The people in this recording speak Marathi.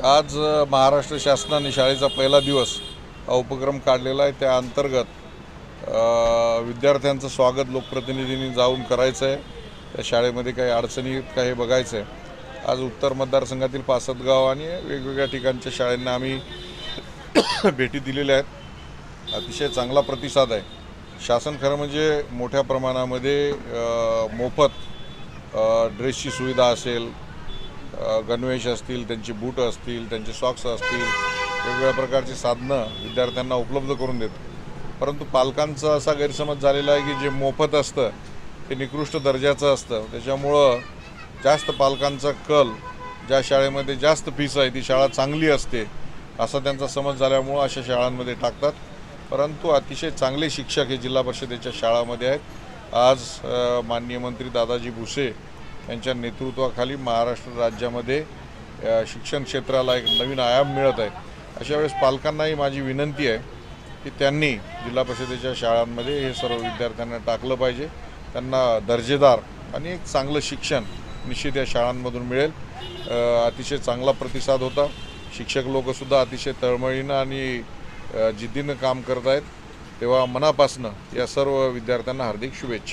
आज महाराष्ट्र शासनाने शाळेचा पहिला दिवस हा उपक्रम काढलेला आहे. त्या अंतर्गत विद्यार्थ्यांचं स्वागत लोकप्रतिनिधींनी जाऊन करायचं आहे त्या शाळेमध्ये काही अडचणी आहेत का हे बघायचं आहे आज उत्तर मतदारसंघातील पासदगाव आणि वेगवेगळ्या ठिकाणच्या शाळांना आम्ही भेटी दिलेल्या आहेत. अतिशय चांगला प्रतिसाद आहे. शासन खरं म्हणजे मोठ्या प्रमाणामध्ये मोफत ड्रेसची सुविधा असेल गणवेश असतील त्यांची बूट असतील त्यांचे सॉक्स असतील वेगवेगळ्या प्रकारची साधनं विद्यार्थ्यांना उपलब्ध करून देतं. परंतु पालकांचा असा गैरसमज झालेला आहे की जे मोफत असतं ते निकृष्ट दर्जाचं असतं. त्याच्यामुळं जास्त पालकांचा कल ज्या शाळेमध्ये जास्त फीस आहे ती शाळा चांगली असते असा त्यांचा समज झाल्यामुळं अशा शाळांमध्ये टाकतात. परंतु अतिशय चांगले शिक्षक हे जिल्हा परिषदेच्या शाळामध्ये आहेत. आज माननीय मंत्री दादाजी भुसे यांच्या नेतृत्वाखाली महाराष्ट्र राज्यामध्ये शिक्षण क्षेत्राला एक नवीन आयाम मिळत आहे. अशा वेळेस पालकांनाही माझी विनंती आहे की त्यांनी जिल्हा परिषदेच्या शाळांमध्ये हे सर्व विद्यार्थ्यांना टाकलं पाहिजे. त्यांना दर्जेदार आणि एक चांगलं शिक्षण निश्चित या शाळांमधून मिळेल. अतिशय चांगला प्रतिसाद होता. शिक्षक लोकसुद्धा अतिशय तळमळीनं आणि जिद्दीनं काम करत आहेत. तेव्हा मनापासनं या सर्व विद्यार्थ्यांना हार्दिक शुभेच्छा.